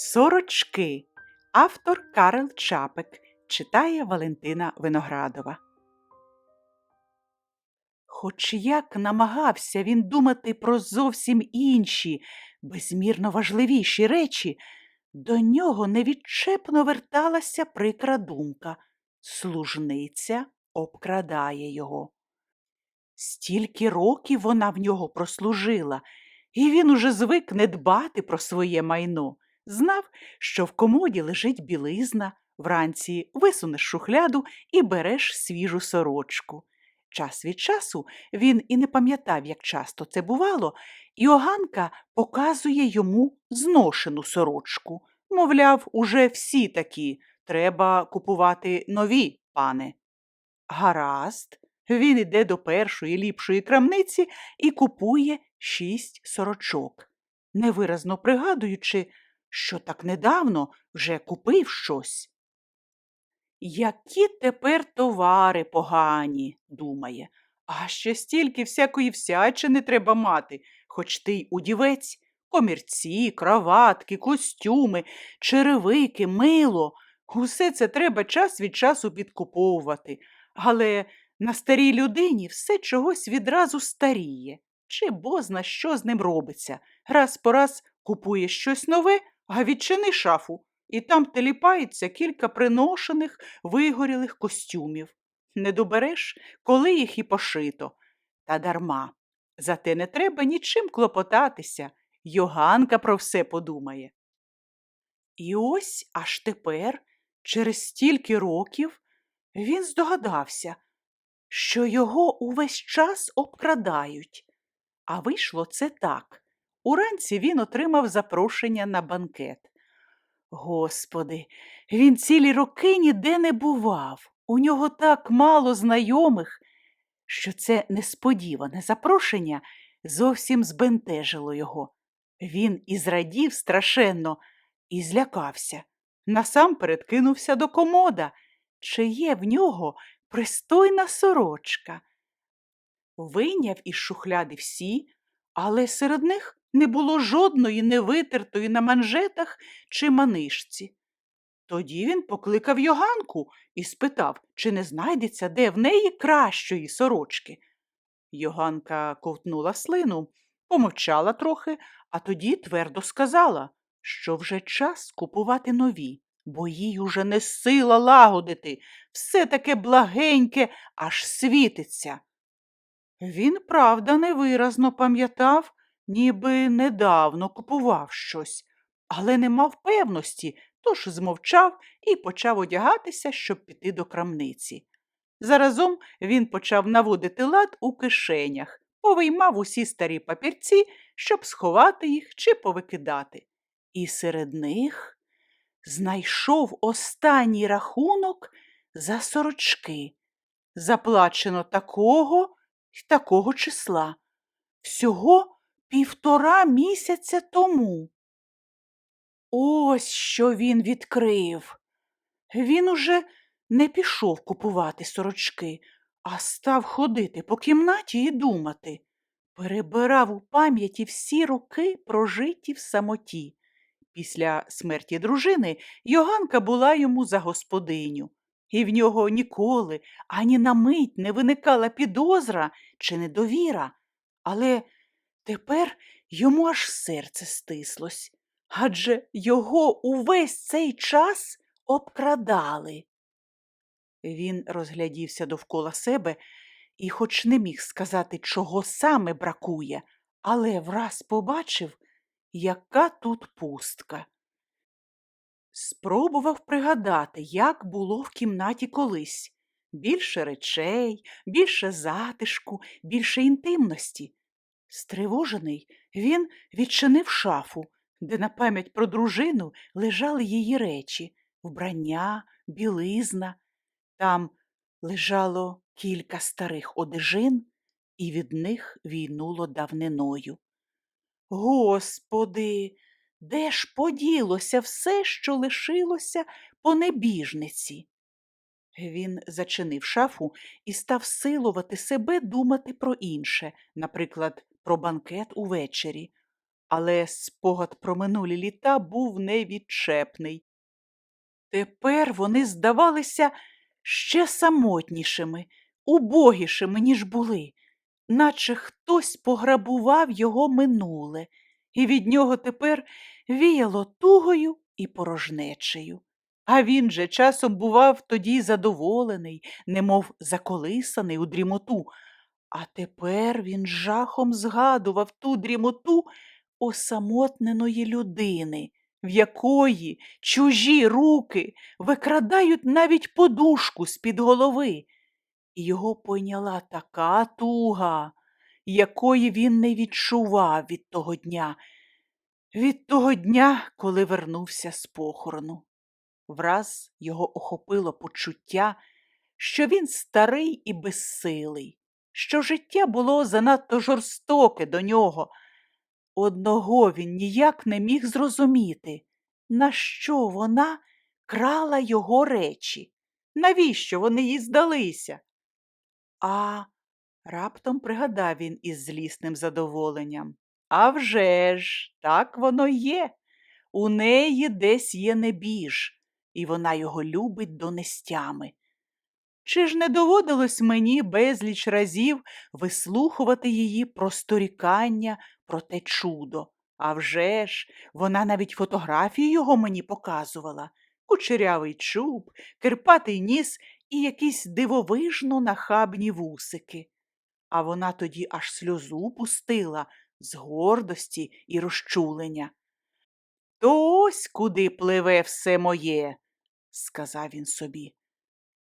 Сорочки. Автор Карл Чапик читає Валентина Виноградова. Хоч як намагався він думати про зовсім інші, безмірно важливіші речі, до нього невідчепно верталася прикра думка служниця обкрадає його. Стільки років вона в нього прослужила, і він уже звик не дбати про своє майно. Знав, що в комоді лежить білизна, вранці висунеш шухляду і береш свіжу сорочку. Час від часу він і не пам'ятав, як часто це бувало, і оганка показує йому зношену сорочку. Мовляв, уже всі такі, треба купувати нові, пане. Гаразд, він іде до першої ліпшої крамниці і купує шість сорочок, невиразно пригадуючи, що так недавно вже купив щось. Які тепер товари погані, думає, а ще стільки всякої всячини треба мати, хоч ти й удівець, комірці, краватки, костюми, черевики, мило. Усе це треба час від часу підкуповувати, але на старій людині все чогось відразу старіє. Чи бозна що з ним робиться. Раз по раз купує щось нове, а відчини шафу, і там теліпається кілька приношених, вигорілих костюмів. Не добереш, коли їх і пошито. Та дарма. Зате не треба нічим клопотатися. Йоганка про все подумає. І ось аж тепер, через стільки років, він здогадався, що його увесь час обкрадають. А вийшло це так. Уранці він отримав запрошення на банкет. Господи, він цілі роки ніде не бував. У нього так мало знайомих, що це несподіване запрошення зовсім збентежило його. Він і зрадів страшенно, і злякався. Насамперед кинувся до комода, чи є в нього пристойна сорочка. Вийняв із шухляди всі, але серед них не було жодної невитертої на манжетах чи манишці. Тоді він покликав Йоганку і спитав, чи не знайдеться де в неї кращої сорочки. Йоганка ковтнула слину, помовчала трохи, а тоді твердо сказала, що вже час купувати нові, бо їй уже не сила лагодити, все таке благеньке, аж світиться. Він, правда, невиразно пам'ятав, ніби недавно купував щось, але не мав певності, тож змовчав і почав одягатися, щоб піти до крамниці. Заразом він почав наводити лад у кишенях, повиймав усі старі папірці, щоб сховати їх чи повикидати. І серед них знайшов останній рахунок за сорочки. Заплачено такого й такого числа. Всього півтора місяця тому. Ось що він відкрив. Він уже не пішов купувати сорочки, а став ходити по кімнаті і думати. Перебирав у пам'яті всі роки, прожиті в самоті. Після смерті дружини Йоганка була йому за господиню, і в нього ніколи ані на мить не виникала підозра чи недовіра. Але тепер йому аж серце стислось, адже його увесь цей час обкрадали. Він розглядівся довкола себе і, хоч не міг сказати, чого саме бракує, але враз побачив, яка тут пустка. Спробував пригадати, як було в кімнаті колись. Більше речей, більше затишку, більше інтимності. Стривожений, він відчинив шафу, де на пам'ять про дружину лежали її речі вбрання, білизна. Там лежало кілька старих одежин, і від них війнуло давниною. Господи, де ж поділося все, що лишилося по небіжниці? Він зачинив шафу і став силувати себе думати про інше, наприклад, про банкет увечері. Але спогад про минулі літа був невідчепний. Тепер вони здавалися ще самотнішими, убогішими, ніж були, наче хтось пограбував його минуле, і від нього тепер віяло тугою і порожнечею. А він же часом бував тоді задоволений, немов заколисаний у дрімоту, а тепер він жахом згадував ту дрімоту осамотненої людини, в якої чужі руки викрадають навіть подушку з-під голови. І його пойняла така туга, якої він не відчував від того дня, від того дня, коли вернувся з похорону. Враз його охопило почуття, що він старий і безсилий, що життя було занадто жорстоке до нього. Одного він ніяк не міг зрозуміти, на що вона крала його речі, навіщо вони їй здалися. А раптом пригадав він із злісним задоволенням. «А вже ж, так воно є. У неї десь є небіж, і вона його любить до нестями. Чи ж не доводилось мені безліч разів вислухувати її просторікання про те чудо? А вже ж, вона навіть фотографію його мені показувала. Кучерявий чуб, кирпатий ніс і якісь дивовижно нахабні вусики. А вона тоді аж сльозу пустила з гордості і розчулення. То ось куди пливе все моє, сказав він собі.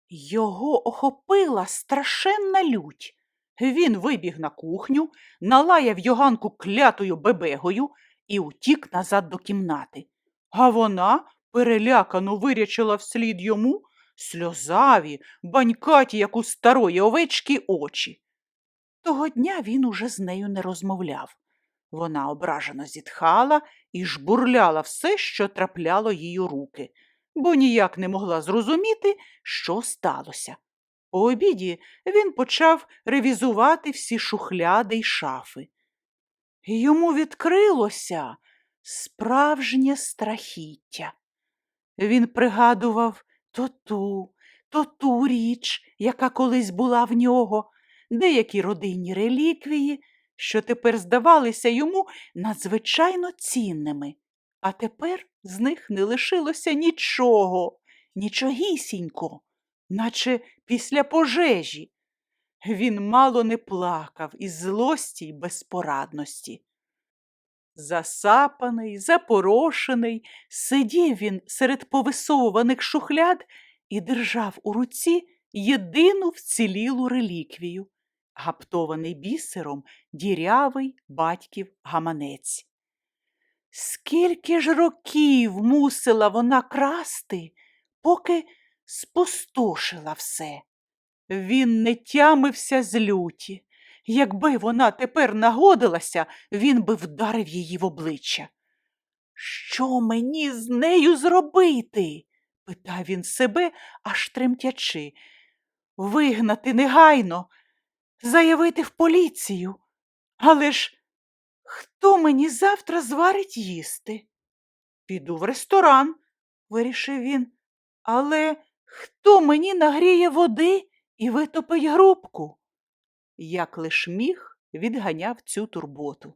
Його охопила страшенна лють. Він вибіг на кухню, налаяв йоганку клятою бебегою і утік назад до кімнати. А вона перелякано вирячила вслід йому сльозаві, банькаті, як у старої овечки, очі. Того дня він уже з нею не розмовляв. Вона ображено зітхала і жбурляла все, що трапляло їй у руки, бо ніяк не могла зрозуміти, що сталося. По обіді він почав ревізувати всі шухляди й шафи. Йому відкрилося справжнє страхіття. Він пригадував то ту, то ту річ, яка колись була в нього, деякі родинні реліквії, що тепер здавалися йому надзвичайно цінними, а тепер з них не лишилося нічого, нічогісінько, наче після пожежі. Він мало не плакав із злості й безпорадності. Засапаний, запорошений, сидів він серед повисовуваних шухляд і держав у руці єдину вцілілу реліквію, гаптований бісером дірявий батьків гаманець. Скільки ж років мусила вона красти, поки спустошила все. Він не тямився з люті. Якби вона тепер нагодилася, він би вдарив її в обличчя. Що мені з нею зробити? питав він себе, аж тремтячи. Вигнати негайно, заявити в поліцію. Але ж хто мені завтра зварить їсти? Піду в ресторан, вирішив він. Але хто мені нагріє води і витопить грубку? Як лиш міг, відганяв цю турботу.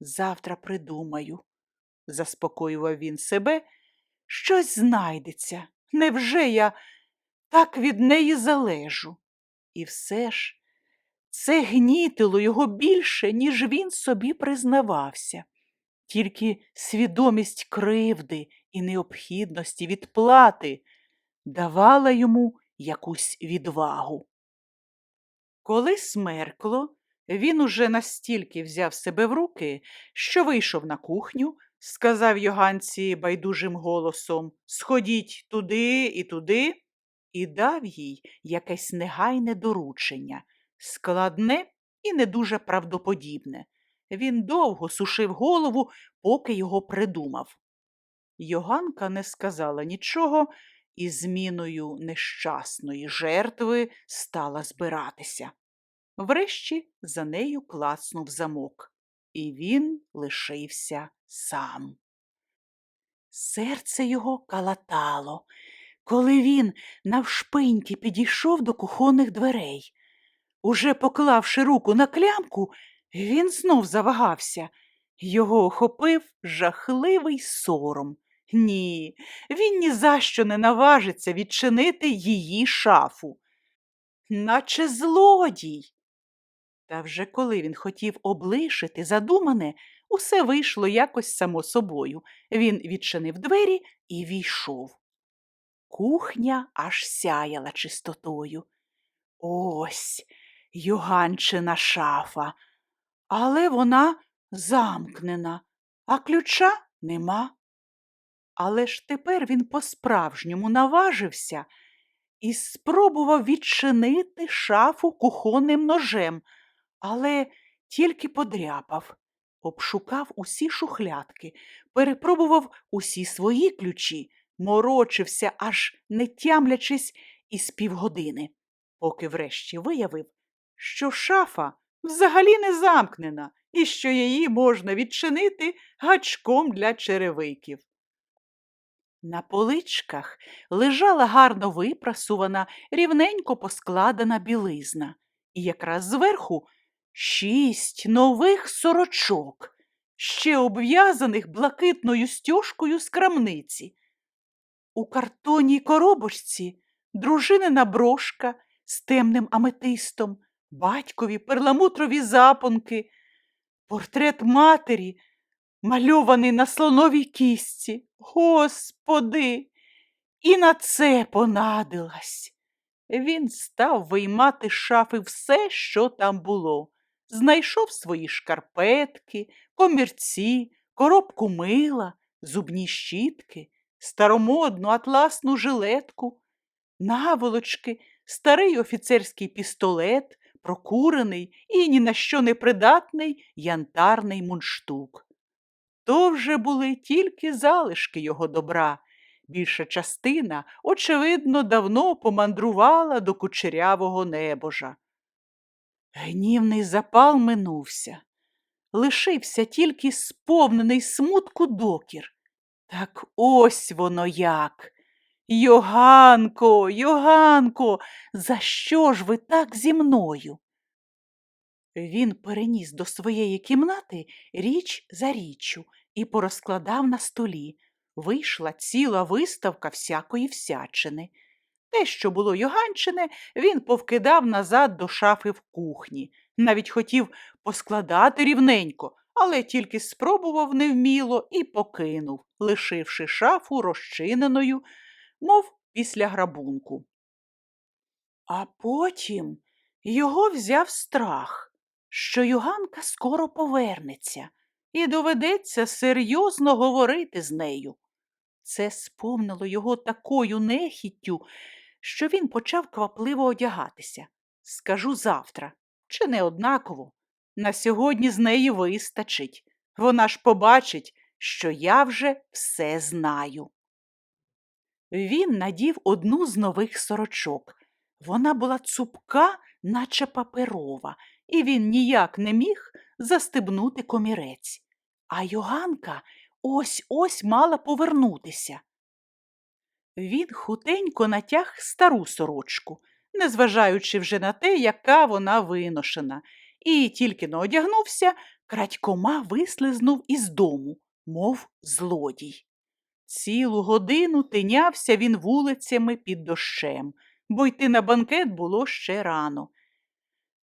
Завтра придумаю, заспокоював він себе, щось знайдеться. Невже я так від неї залежу? І все ж це гнітило його більше, ніж він собі признавався. Тільки свідомість кривди і необхідності відплати давала йому якусь відвагу. Коли смеркло, він уже настільки взяв себе в руки, що вийшов на кухню, сказав йоганці байдужим голосом Сходіть туди і туди, і дав їй якесь негайне доручення, складне і не дуже правдоподібне. Він довго сушив голову, поки його придумав. Йоганка не сказала нічого і зміною нещасної жертви стала збиратися. Врешті за нею клацнув замок, і він лишився сам. Серце його калатало, коли він навшпиньки підійшов до кухонних дверей. Уже поклавши руку на клямку, він знов завагався. Його охопив жахливий сором. Ні, він ні за що не наважиться відчинити її шафу. Наче злодій. Та вже коли він хотів облишити задумане, усе вийшло якось само собою. Він відчинив двері і війшов. Кухня аж сяяла чистотою. Ось юганчина шафа, але вона замкнена, а ключа нема. Але ж тепер він по-справжньому наважився і спробував відчинити шафу кухонним ножем, але тільки подряпав, обшукав усі шухлядки, перепробував усі свої ключі, морочився, аж не тямлячись із півгодини, поки врешті виявив, що шафа взагалі не замкнена і що її можна відчинити гачком для черевиків. На поличках лежала гарно випрасувана, рівненько поскладена білизна, і якраз зверху шість нових сорочок, ще обв'язаних блакитною стяжкою з крамниці. У картонній коробочці дружинина брошка з темним аметистом, батькові перламутрові запонки, портрет матері, мальований на слоновій кістці. Господи, і на це понадилась. Він став виймати з шафи все, що там було. Знайшов свої шкарпетки, комірці, коробку мила, зубні щітки, старомодну атласну жилетку, наволочки, старий офіцерський пістолет, прокурений і ні на що не придатний янтарний мундштук. То вже були тільки залишки його добра. Більша частина, очевидно, давно помандрувала до кучерявого небожа. Гнівний запал минувся. Лишився тільки сповнений смутку докір. Так ось воно як. Йоганко, Йоганко, за що ж ви так зі мною? Він переніс до своєї кімнати річ за річчю і порозкладав на столі. Вийшла ціла виставка всякої всячини. Те, що було Йоганчине, він повкидав назад до шафи в кухні. Навіть хотів поскладати рівненько, але тільки спробував невміло і покинув, лишивши шафу розчиненою, мов після грабунку. А потім його взяв страх, що Юганка скоро повернеться і доведеться серйозно говорити з нею. Це сповнило його такою нехіттю, що він почав квапливо одягатися. Скажу завтра, чи не однаково. На сьогодні з неї вистачить. Вона ж побачить, що я вже все знаю. Він надів одну з нових сорочок. Вона була цупка, наче паперова, і він ніяк не міг застебнути комірець. А Йоганка ось ось мала повернутися. Він хутенько натяг стару сорочку, незважаючи вже на те, яка вона виношена, і тільки не одягнувся, крадькома вислизнув із дому, мов злодій. Цілу годину тинявся він вулицями під дощем, бо йти на банкет було ще рано.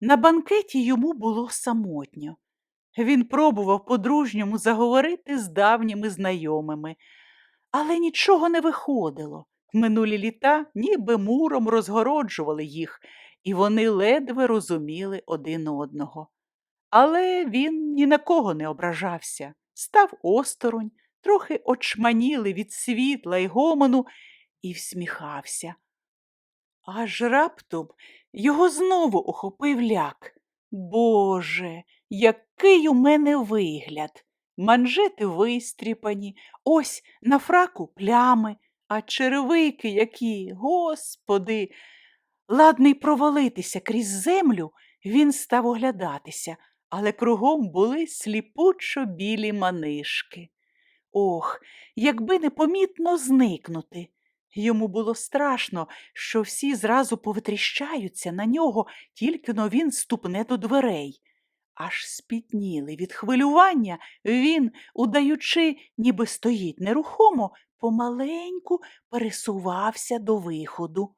На банкеті йому було самотньо. Він пробував по-дружньому заговорити з давніми знайомими, але нічого не виходило. Минулі літа ніби муром розгороджували їх, і вони ледве розуміли один одного. Але він ні на кого не ображався, став осторонь, трохи очманіли від світла й гомону, і всміхався. Аж раптом його знову охопив ляк. Боже, який у мене вигляд! Манжети вистріпані, ось на фраку плями, а черевики які, господи. Ладний провалитися крізь землю, він став оглядатися, але кругом були сліпучо білі манишки. Ох, якби непомітно зникнути. Йому було страшно, що всі зразу повитріщаються на нього, тільки но він ступне до дверей. Аж спітнілий від хвилювання, він, удаючи, ніби стоїть нерухомо, помаленьку пересувався до виходу.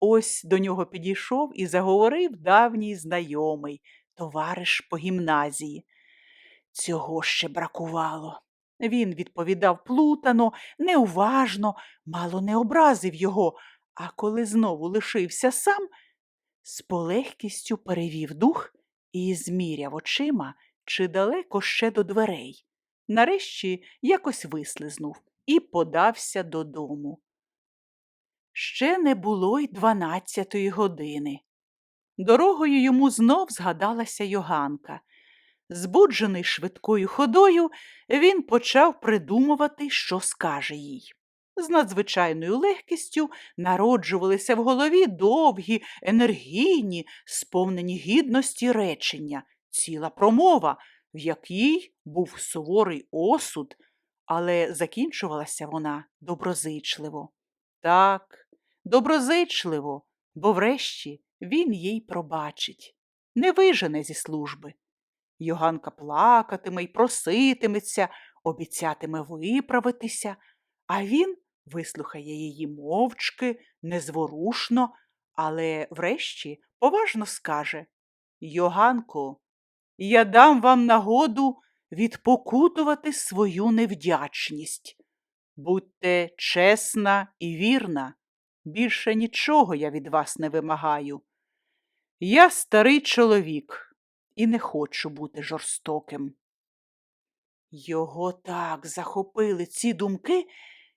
Ось до нього підійшов і заговорив давній знайомий, товариш по гімназії. Цього ще бракувало. Він відповідав плутано, неуважно, мало не образив його, а коли знову лишився сам, з полегкістю перевів дух і зміряв очима, чи далеко ще до дверей. Нарешті якось вислизнув і подався додому. Ще не було й дванадцятої години. Дорогою йому знов згадалася Йоганка. Збуджений швидкою ходою, він почав придумувати, що скаже їй. З надзвичайною легкістю народжувалися в голові довгі, енергійні, сповнені гідності речення, ціла промова, в якій був суворий осуд, але закінчувалася вона доброзичливо. Так, доброзичливо, бо врешті він їй пробачить, не вижене зі служби. Йоганка плакатиме й проситиметься, обіцятиме виправитися, а він вислухає її мовчки, незворушно, але врешті поважно скаже Йоганко, я дам вам нагоду відпокутувати свою невдячність. Будьте чесна і вірна, більше нічого я від вас не вимагаю. Я старий чоловік і не хочу бути жорстоким. Його так захопили ці думки,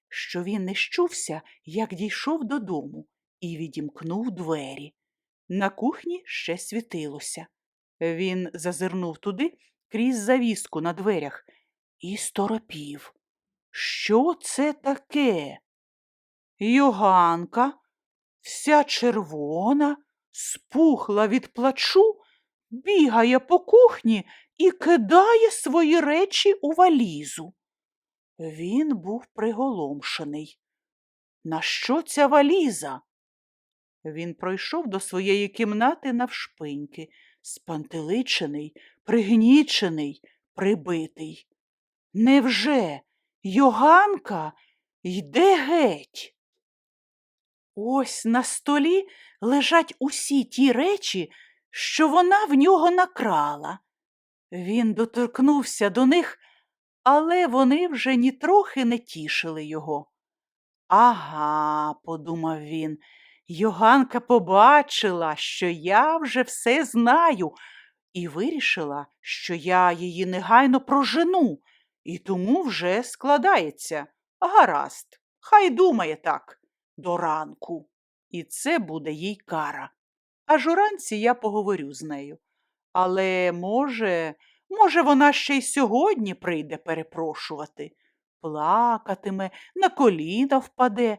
що він не щувся, як дійшов додому, і відімкнув двері. На кухні ще світилося. Він зазирнув туди крізь завіску на дверях і сторопів. Що це таке? Йоганка, вся червона, спухла від плачу, бігає по кухні і кидає свої речі у валізу. Він був приголомшений. На що ця валіза? Він пройшов до своєї кімнати навшпиньки, спантеличений, пригнічений, прибитий. Невже Йоганка йде геть? Ось на столі лежать усі ті речі, що вона в нього накрала. Він доторкнувся до них, але вони вже нітрохи не тішили його. Ага, подумав він, Йоганка побачила, що я вже все знаю, і вирішила, що я її негайно прожену, і тому вже складається. Гаразд, хай думає так до ранку. І це буде їй кара. Аж уранці я поговорю з нею. Але, може, може, вона ще й сьогодні прийде перепрошувати, плакатиме, на коліна впаде.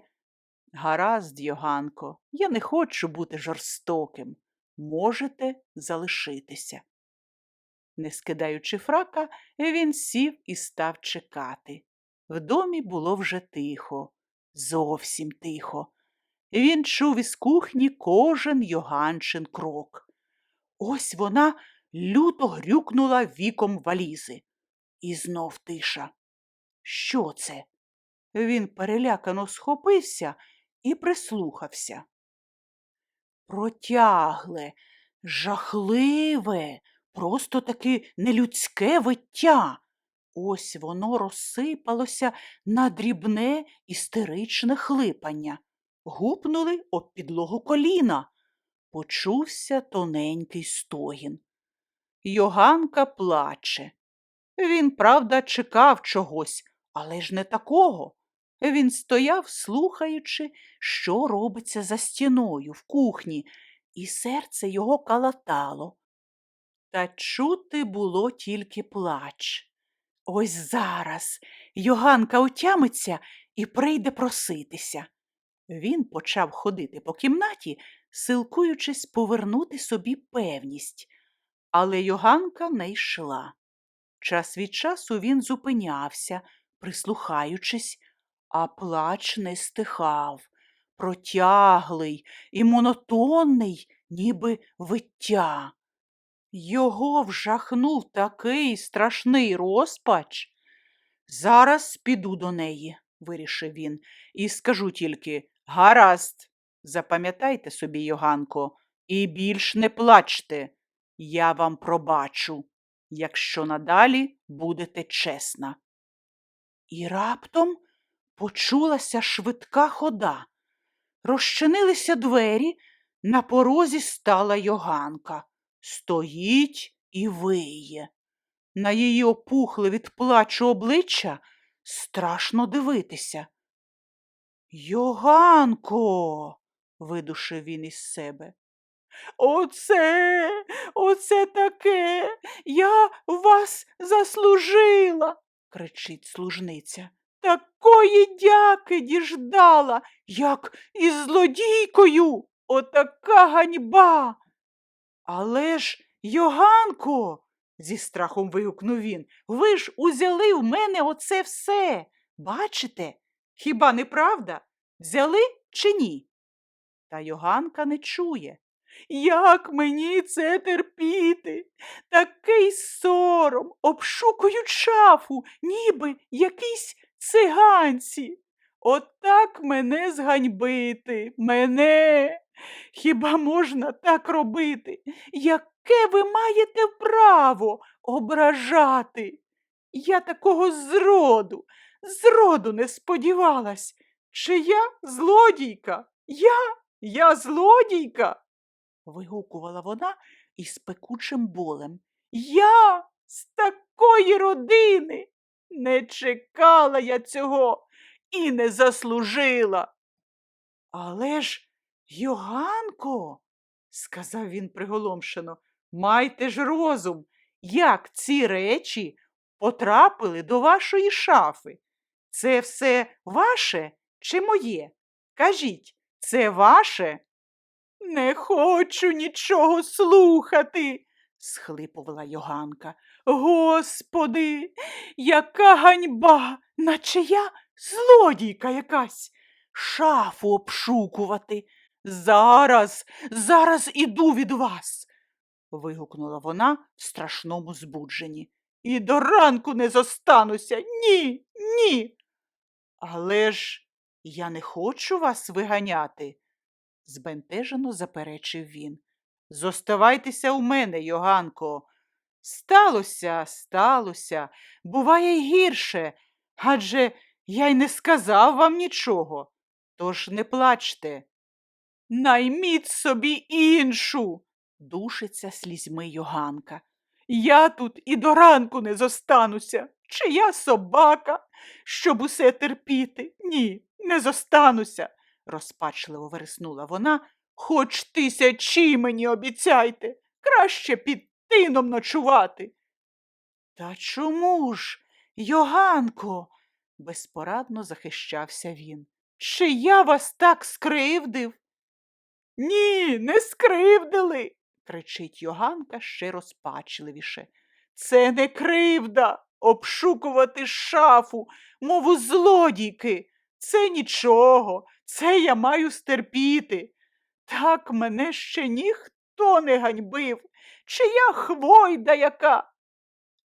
Гаразд, Йоганко, я не хочу бути жорстоким. Можете залишитися. Не скидаючи фрака, він сів і став чекати. В домі було вже тихо, зовсім тихо. Він чув із кухні кожен Йоганчин крок. Ось вона люто грюкнула віком валізи. І знов тиша. Що це? Він перелякано схопився і прислухався. Протягле, жахливе, просто таки нелюдське виття. Ось воно розсипалося на дрібне істеричне хлипання. Гупнули об підлогу коліна. Почувся тоненький стогін. Йоганка плаче. Він, правда, чекав чогось, але ж не такого. Він стояв, слухаючи, що робиться за стіною в кухні, і серце його калатало. Та чути було тільки плач. Ось зараз Йоганка отямиться і прийде проситися. Він почав ходити по кімнаті, силкуючись повернути собі певність, Але Йоганка не йшла. Час від часу він зупинявся, прислухаючись, а плач не стихав, протяглий і монотонний, ніби виття. Його вжахнув такий страшний розпач. Зараз піду до неї, вирішив він, і скажу тільки гаразд, запам'ятайте собі, Йоганко, і більш не плачте. Я вам пробачу, якщо надалі будете чесна. І раптом почулася швидка хода. Розчинилися двері, на порозі стала Йоганка. Стоїть і виє. На її опухле від плачу обличчя страшно дивитися. Йоганко, видушив він із себе. Оце, оце таке, я вас заслужила, кричить служниця. Такої дяки діждала, як із злодійкою. Отака ганьба. Але ж, Йоганко, зі страхом вигукнув він, ви ж узяли в мене оце все. Бачите? Хіба не правда? Взяли чи ні? Та Йоганка не чує. Як мені це терпіти? Такий сором, обшукують шафу, ніби якісь циганці. Отак мене зганьбити, мене. Хіба можна так робити? Яке ви маєте право ображати? Я такого зроду, зроду не сподівалась. Чи я злодійка? Я? Я злодійка? вигукувала вона із пекучим болем. Я з такої родини не чекала я цього і не заслужила. Але ж, Йоганко, сказав він приголомшено, майте ж розум, як ці речі потрапили до вашої шафи. Це все ваше чи моє? Кажіть, це ваше? Не хочу нічого слухати, схлипувала Йоганка. Господи, яка ганьба, наче я злодійка якась. Шафу обшукувати. Зараз, зараз іду від вас. вигукнула вона в страшному збудженні. І до ранку не зостануся. Ні, ні. Але ж я не хочу вас виганяти, збентежено заперечив він. Зоставайтеся у мене, Йоганко. Сталося, сталося, буває й гірше, адже я й не сказав вам нічого. Тож не плачте. Найміть собі іншу, душиться слізьми Йоганка. Я тут і до ранку не зостануся. Чи я собака, щоб усе терпіти? Ні, не зостануся, розпачливо вереснула вона. Хоч тисячі мені обіцяйте, краще під тином ночувати. Та чому ж, Йоганко? безпорадно захищався він. Чи я вас так скривдив? Ні, не скривдили, кричить Йоганка ще розпачливіше. Це не кривда обшукувати шафу, мову злодійки. Це нічого, це я маю стерпіти. Так мене ще ніхто не ганьбив, чи я хвойда яка.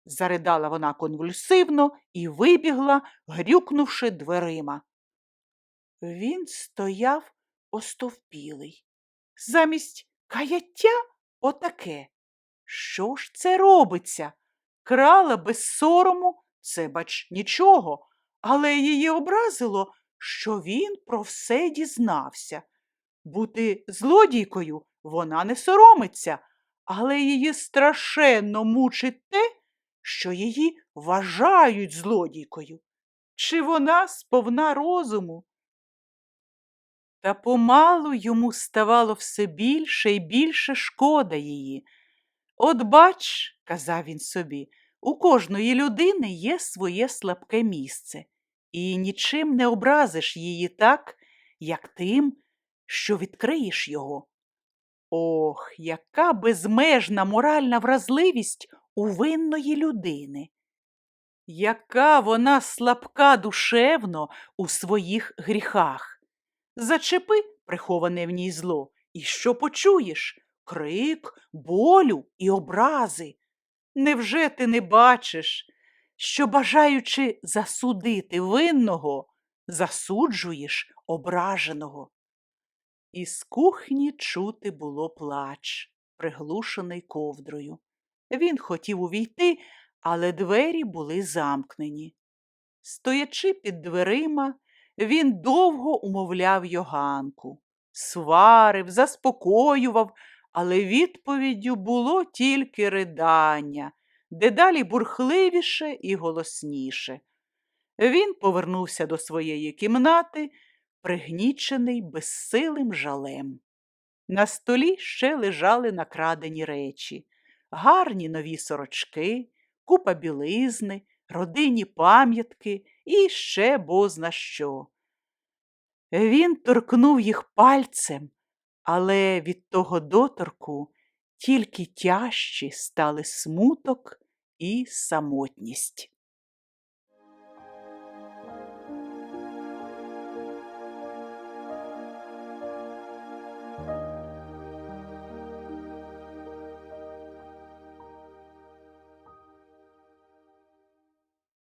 Заридала вона конвульсивно і вибігла, грюкнувши дверима. Він стояв остовпілий. Замість каяття отаке. Що ж це робиться? Крала без сорому, це, бач, нічого, але її образило, що він про все дізнався. Бути злодійкою вона не соромиться, але її страшенно мучить те, що її вважають злодійкою. Чи вона сповна розуму? Та помалу йому ставало все більше і більше шкода її. От бач, казав він собі, у кожної людини є своє слабке місце, і нічим не образиш її так, як тим, що відкриєш його. Ох, яка безмежна моральна вразливість у винної людини. Яка вона слабка душевно у своїх гріхах. Зачепи приховане в ній зло, і що почуєш? Крик, болю і образи. Невже ти не бачиш, що, бажаючи засудити винного, засуджуєш ображеного? Із кухні чути було плач, приглушений ковдрою. Він хотів увійти, але двері були замкнені. Стоячи під дверима, він довго умовляв Йоганку, сварив, заспокоював, але відповіддю було тільки ридання, дедалі бурхливіше і голосніше. Він повернувся до своєї кімнати, пригнічений безсилим жалем. На столі ще лежали накрадені речі, гарні нові сорочки, купа білизни, родинні пам'ятки і ще бозна що. Він торкнув їх пальцем, але від того доторку тільки тяжчі стали смуток і самотність.